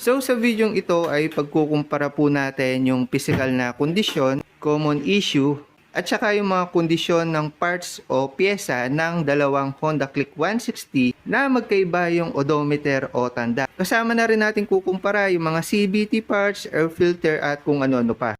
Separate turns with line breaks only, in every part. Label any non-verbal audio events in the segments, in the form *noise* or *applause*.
So sa videong ito ay pagkukumpara po natin yung physical na kondisyon, common issue, at saka yung mga kondisyon ng parts o pyesa ng dalawang Honda Click 160 na magkaiba yung odometer o tanda. Kasama na rin natin kukumpara yung mga CVT parts, air filter at kung ano-ano pa.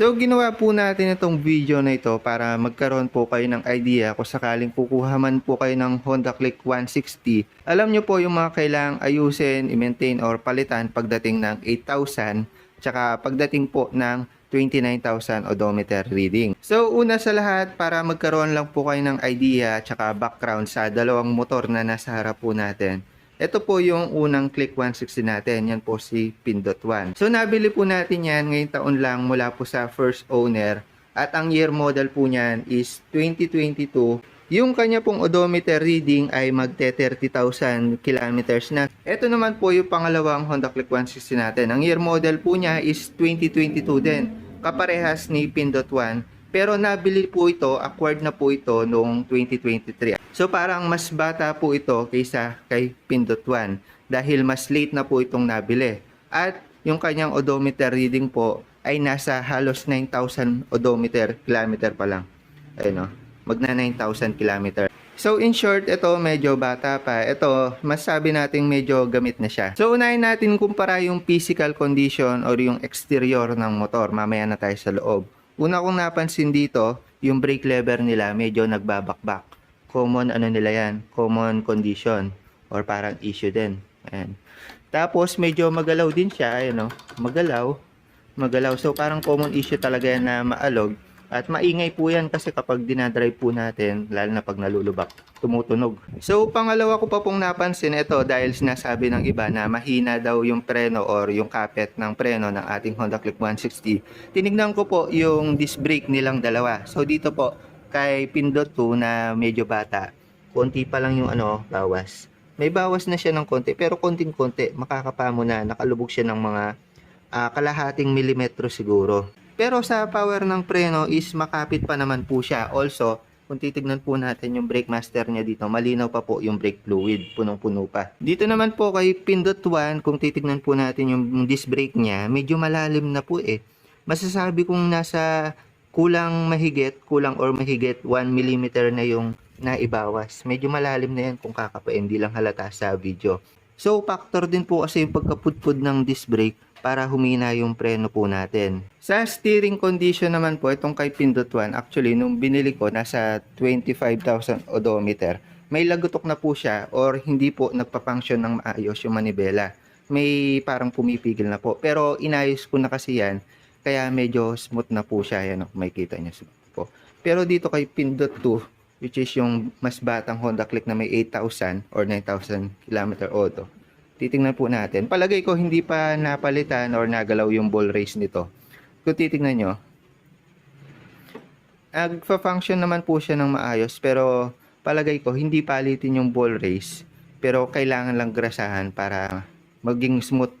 So ginawa po natin itong video na ito para magkaroon po kayo ng idea kung sakaling kukuha man po kayo ng Honda Click 160. Alam nyo po yung mga kailangang ayusin, i-maintain or palitan pagdating ng 8,000 tsaka pagdating po ng 29,000 odometer reading. So una sa lahat para magkaroon lang po kayo ng idea tsaka background sa dalawang motor na nasa harap po natin. Ito po yung unang Click 160 natin. Yan po si Pindot 1. So, nabili po natin yan ngayong taon lang mula po sa first owner. At ang year model po niyan is 2022. Yung kanya pong odometer reading ay magte 30,000 kilometers na. Ito naman po yung pangalawang Honda Click 160 natin. Ang year model po niya is 2022 din. Kaparehas ni Pindot 1. Pero nabili po ito, acquired na po ito noong 2023. So parang mas bata po ito kaysa kay Pindot 1 dahil mas late na po itong nabili. At yung kanyang odometer reading po ay nasa halos 9,000 odometer kilometer pa lang. Ayun o, magna 9,000 kilometer. So in short, ito medyo bata pa. Ito, masabi nating medyo gamit na siya. So unahin natin kumpara yung physical condition or yung exterior ng motor. Mamaya na tayo sa loob. Una kong napansin dito, yung brake lever nila medyo nagbabakbak. Common ano nila yan, common condition or parang issue din. Ayan. Tapos medyo magalaw din siya, ayun oh, magalaw, magalaw. So parang common issue talaga yan na maalog. At maingay po yan kasi kapag dinadrive po natin, lalo na pag nalulubak, tumutunog. So, pangalawa ko pa pong napansin ito dahil sinasabi ng iba na mahina daw yung preno or yung kapet ng preno ng ating Honda Click 160. Tinignan ko po yung disc brake nilang dalawa. So, dito po kay Pindot 2 na medyo bata, konti pa lang yung ano, bawas. May bawas na siya ng konti pero konting-konti, makakapa mo na, nakalubog siya ng mga ah, kalahating milimetro siguro. Pero sa power ng preno is makapit pa naman po siya. Also, kung titignan po natin yung brake master niya dito, malinaw pa po yung brake fluid, punong-puno pa. Dito naman po kay Pindot 1, kung titignan po natin yung disc brake niya, medyo malalim na po eh. Masasabi kong nasa kulang mahigit, kulang or mahigit 1 mm na yung naibawas. Medyo malalim na yan kung kakapain, hindi lang halata sa video. So, factor din po kasi yung pagkapudpud ng disc brake para humina yung preno po natin. Sa steering condition naman po, itong kay Pindot 1, actually, nung binili ko, nasa 25,000 odometer. May lagutok na po siya or hindi po nagpa-function ng maayos yung manibela. May parang pumipigil na po. Pero inayos ko na kasi yan, kaya medyo smooth na po siya. Yan, oh, may kita niya smooth po. Pero dito kay Pindot 2, which is yung mas batang Honda Click na may 8,000 or 9,000 km auto. Titingnan po natin. Palagay ko hindi pa napalitan or nagalaw yung ball race nito. Kung titingnan nyo, nagfa-function naman po siya ng maayos pero palagay ko hindi palitin yung ball race pero kailangan lang grasahan para maging smooth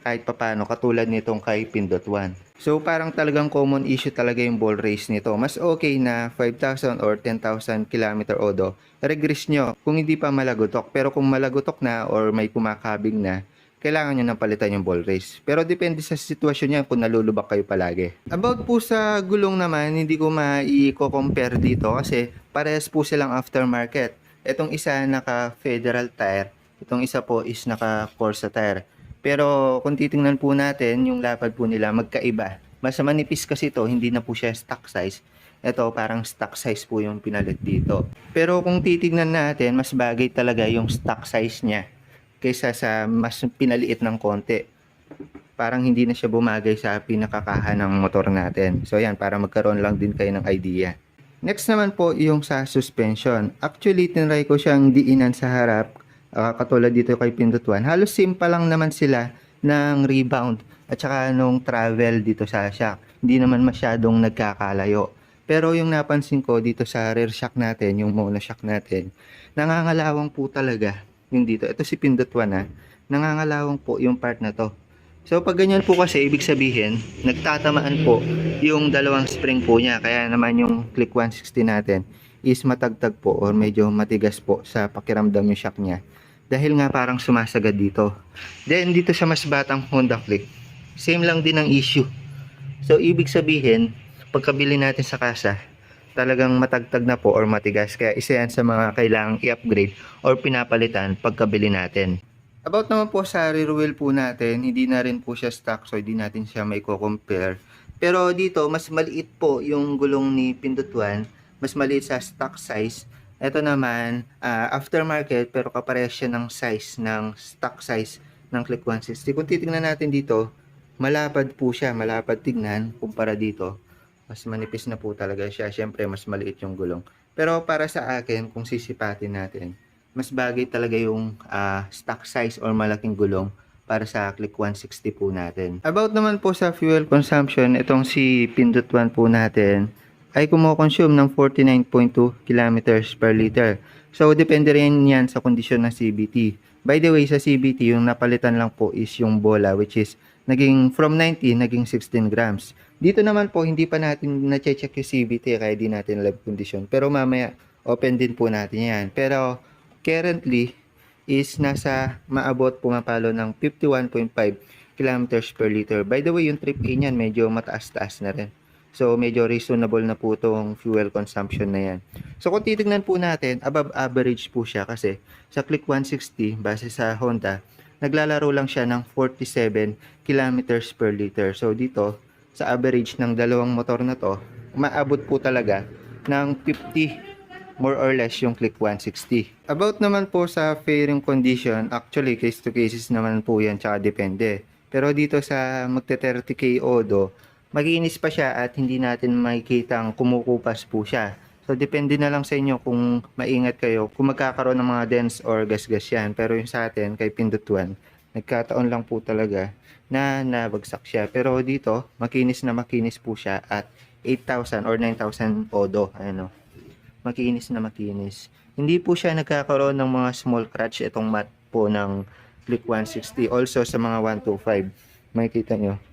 kahit papano katulad nitong kay Pindot 1. So parang talagang common issue talaga yung ball race nito. Mas okay na 5,000 or 10,000 km odo. Regress nyo kung hindi pa malagutok. Pero kung malagutok na or may kumakabing na, kailangan nyo nang palitan yung ball race. Pero depende sa sitwasyon niya kung nalulubak kayo palagi. About po sa gulong naman, hindi ko mai-compare dito kasi parehas po silang aftermarket. Itong isa naka Federal tire, itong isa po is naka Corsa tire. Pero kung titingnan po natin, yung lapad po nila magkaiba. Mas manipis kasi ito, hindi na po siya stock size. Ito parang stock size po yung pinalit dito. Pero kung titingnan natin, mas bagay talaga yung stock size niya kaysa sa mas pinaliit ng konti. Parang hindi na siya bumagay sa pinakakaha ng motor natin. So yan, para magkaroon lang din kayo ng idea. Next naman po yung sa suspension. Actually, tinry ko siyang diinan sa harap Ah, katulad dito kay Pindot 1, halos simple lang naman sila ng rebound at saka nung travel dito sa shock. Hindi naman masyadong nagkakalayo. Pero yung napansin ko dito sa rear shock natin, yung monoshock natin, nangangalawang po talaga yung dito. Ito si Pindot 1 ha, nangangalawang po yung part na to. So pag ganyan po kasi, ibig sabihin, nagtatamaan po yung dalawang spring po niya. Kaya naman yung click 160 natin is matagtag po or medyo matigas po sa pakiramdam yung shock niya. dahil nga parang sumasagad dito. Then dito sa mas batang Honda Click, same lang din ang issue. So ibig sabihin, pagkabili natin sa kasa, talagang matagtag na po or matigas. Kaya isa yan sa mga kailangang i-upgrade or pinapalitan pagkabili natin. About naman po sa rear wheel po natin, hindi na rin po siya stock so hindi natin siya may compare Pero dito, mas maliit po yung gulong ni Pindot 1, mas maliit sa stock size. Ito naman, ah, aftermarket pero kaparehas siya ng size, ng stock size ng Click 160. Kung titingnan natin dito, malapad po siya, malapad tignan kumpara dito. Mas manipis na po talaga siya. Siyempre, mas maliit yung gulong. Pero para sa akin, kung sisipatin natin, mas bagay talaga yung ah, stock size or malaking gulong para sa Click 160 po natin. About naman po sa fuel consumption, itong si Pindot 1 po natin ay kumokonsume ng 49.2 kilometers per liter. So, depende rin yan sa kondisyon ng CBT. By the way, sa CBT, yung napalitan lang po is yung bola which is naging from 90, naging 16 grams. Dito naman po, hindi pa natin na-check yung CBT kaya di natin live condition. Pero mamaya, open din po natin yan. Pero currently, is nasa maabot pumapalo ng 51.5 kilometers per liter. By the way, yung trip A niyan medyo mataas-taas na rin. So, medyo reasonable na po itong fuel consumption na yan. So, kung titignan po natin, above average po siya kasi sa Click 160, base sa Honda, naglalaro lang siya ng 47 kilometers per liter. So, dito, sa average ng dalawang motor na to, maabot po talaga ng 50 more or less yung Click 160. About naman po sa fairing condition, actually case to cases naman po yan tsaka depende. Pero dito sa magte 30k Odo, magiinis pa siya at hindi natin makikita ang kumukupas po siya. So depende na lang sa inyo kung maingat kayo kung magkakaroon ng mga dents or gasgas yan. Pero yung sa atin kay Pindot 1, nagkataon lang po talaga na nabagsak siya. Pero dito, makinis na makinis po siya at 8,000 or 9,000 Odo. Ano, makinis na makinis. Hindi po siya nagkakaroon ng mga small scratch itong mat po ng Click 160. Also sa mga 125. Makikita nyo.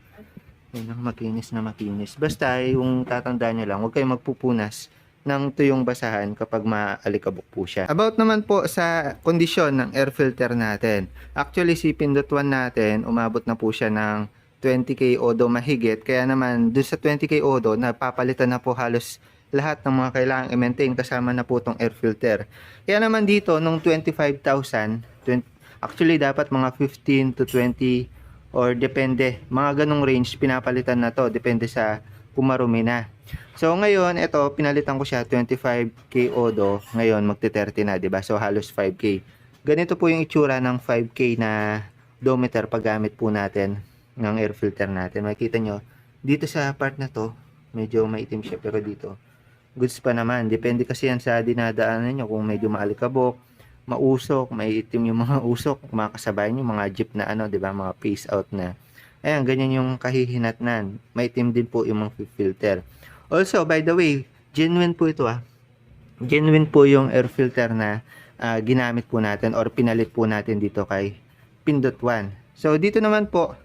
Yan ang makinis na makinis. Basta yung tatandaan nyo lang, huwag kayong magpupunas ng tuyong basahan kapag maalikabok po siya. About naman po sa kondisyon ng air filter natin. Actually, si Pindot 1 natin, umabot na po siya ng 20k odo mahigit. Kaya naman, doon sa 20k odo, napapalitan na po halos lahat ng mga kailangang i-maintain kasama na po itong air filter. Kaya naman dito, nung 25,000, 20 actually dapat mga 15 to 20 or depende, mga ganong range pinapalitan na to, depende sa kung marumi na. So ngayon, ito, pinalitan ko siya 25k odo, ngayon magte-30 na, 'di ba? So halos 5k. Ganito po yung itsura ng 5k na dometer paggamit po natin ng air filter natin. Makikita nyo, dito sa part na to, medyo maitim siya pero dito goods pa naman. Depende kasi yan sa dinadaanan nyo kung medyo maalikabok, mausok, may itim yung mga *laughs* usok, makakasabay nyo, mga jeep na ano, di ba, mga face out na. Ayan, ganyan yung kahihinatnan. May itim din po yung mga filter. Also, by the way, genuine po ito ah. Genuine po yung air filter na ah, ginamit po natin or pinalit po natin dito kay Pindot 1. So, dito naman po,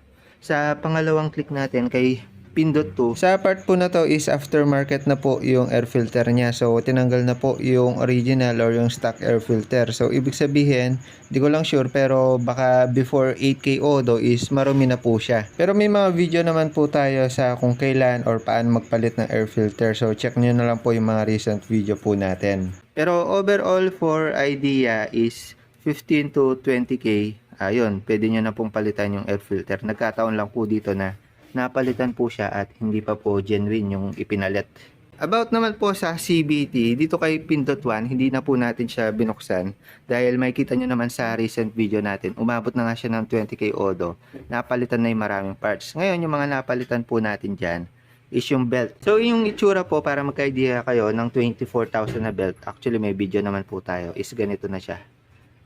sa pangalawang click natin kay Pindot 2. Sa part po na to is aftermarket na po yung air filter niya. So, tinanggal na po yung original or yung stock air filter. So, ibig sabihin, di ko lang sure pero baka before 8K Odo is marumi na po siya. Pero may mga video naman po tayo sa kung kailan or paano magpalit ng air filter. So, check nyo na lang po yung mga recent video po natin. Pero overall for idea is 15 to 20K. Ayun, pwede nyo na pong palitan yung air filter. Nagkataon lang po dito na napalitan po siya at hindi pa po genuine yung ipinalit. About naman po sa CBT, dito kay Pindot 1, hindi na po natin siya binuksan dahil makikita nyo naman sa recent video natin, umabot na nga siya ng 20k odo, napalitan na yung maraming parts. Ngayon, yung mga napalitan po natin dyan is yung belt. So, yung itsura po para magka-idea kayo ng 24,000 na belt, actually may video naman po tayo, is ganito na siya.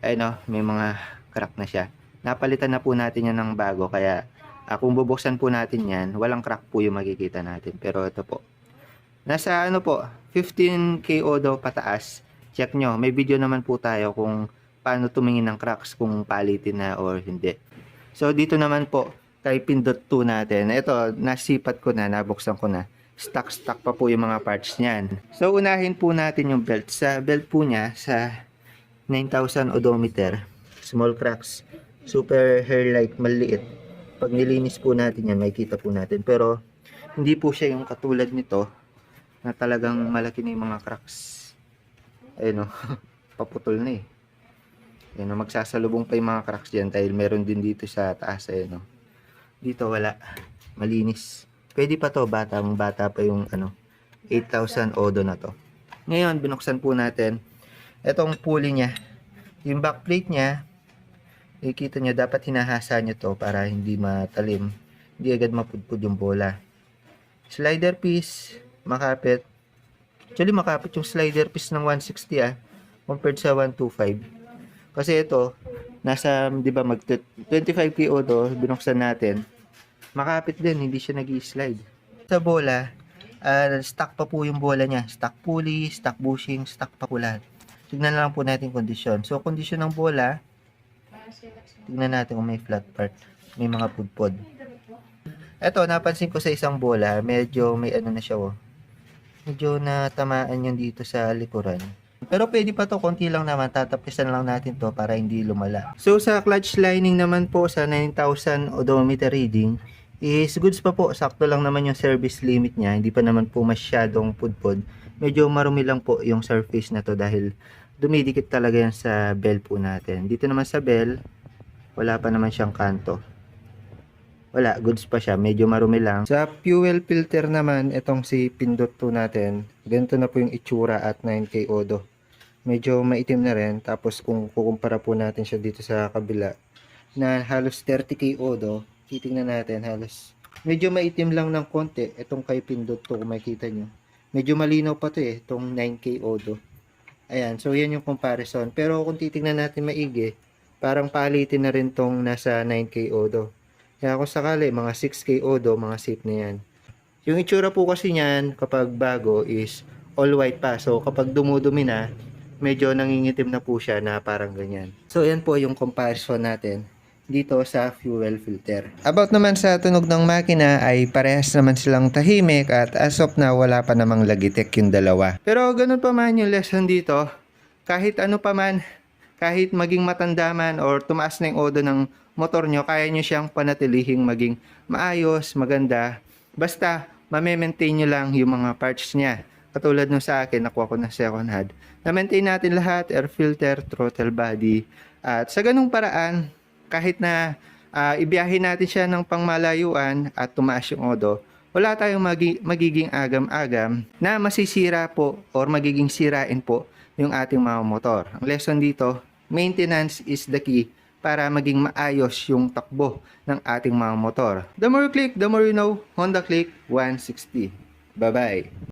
Ayun o, may mga crack na siya. Napalitan na po natin yan ng bago, kaya Ah, kung bubuksan po natin yan, walang crack po yung makikita natin. Pero ito po. Nasa ano po, 15k odo pataas. Check nyo. May video naman po tayo kung paano tumingin ng cracks kung palitin na or hindi. So dito naman po, kay Pindot 2 natin. Ito, nasipat ko na, nabuksan ko na. Stock-stock pa po yung mga parts niyan. So unahin po natin yung belt. Sa belt po niya, sa 9,000 odometer, small cracks, super hair-like, maliit. Pag nilinis po natin yan, makikita po natin. Pero, hindi po siya yung katulad nito, na talagang malaki na yung mga cracks. Ayun o, *laughs* paputol na eh. Ayun o, magsasalubong pa yung mga cracks dyan dahil meron din dito sa taas. Ayun o. Dito wala. Malinis. Pwede pa to, batang bata pa yung ano, 8,000 odo na to. Ngayon, binuksan po natin itong pulley niya. Yung backplate niya, ikita nyo, dapat hinahasa nyo to para hindi matalim. Hindi agad mapudpud yung bola. Slider piece, makapit. Actually, makapit yung slider piece ng 160 ah, compared sa 125. Kasi ito, nasa, di ba, mag 25 PO do, binuksan natin. Makapit din, hindi siya nag slide Sa bola, ah, stock pa po yung bola niya. Stock pulley, stock bushing, stock pa po lahat. Tignan na lang po natin kondisyon. So, kondisyon ng bola, tignan natin kung may flat part. May mga pudpod. Eto, napansin ko sa isang bola, medyo may ano na siya, oh. Medyo natamaan yun dito sa likuran. Pero pwede pa to, konti lang naman, tatapisan lang natin to para hindi lumala. So sa clutch lining naman po sa 9,000 odometer reading, is goods pa po, sakto lang naman yung service limit niya, hindi pa naman po masyadong pudpod. Medyo marumi lang po yung surface na to dahil dumidikit talaga yan sa bell po natin. Dito naman sa bell, wala pa naman siyang kanto wala, goods pa siya, medyo marumi lang. Sa fuel filter naman, itong si Pindot 2 natin, ganito na po yung itsura at 9K Odo. Medyo maitim na rin, tapos kung kukumpara po natin siya dito sa kabila, na halos 30K Odo, titingnan natin, halos medyo maitim lang ng konti, itong kay Pindot 2, kung makikita nyo. Medyo malinaw pa to eh, itong 9K Odo. Ayan, so yan yung comparison. Pero kung titingnan natin maigi, parang palitin na rin tong nasa 9K Odo. Kaya kung sakali, mga 6K Odo, mga safe na yan. Yung itsura po kasi niyan, kapag bago, is all white pa. So, kapag dumudumi na, medyo nangingitim na po siya na parang ganyan. So, yan po yung comparison natin dito sa fuel filter. About naman sa tunog ng makina ay parehas naman silang tahimik at as of na wala pa namang lagitek yung dalawa. Pero ganun pa man yung lesson dito, kahit ano pa man, kahit maging matanda man or tumaas na yung odo ng motor nyo, kaya nyo siyang panatilihing maging maayos, maganda. Basta, mame-maintain nyo lang yung mga parts niya. Katulad nung sa akin, nakuha ko na second hand. Na-maintain natin lahat, air filter, throttle body. At sa ganung paraan, kahit na ah, ibiyahin natin siya ng pangmalayuan at tumaas yung odo, wala tayong magi- magiging agam-agam na masisira po or magiging sirain po yung ating mga motor. Ang lesson dito, maintenance is the key para maging maayos yung takbo ng ating mga motor. The more you click, the more you know. Honda Click 160. Bye-bye!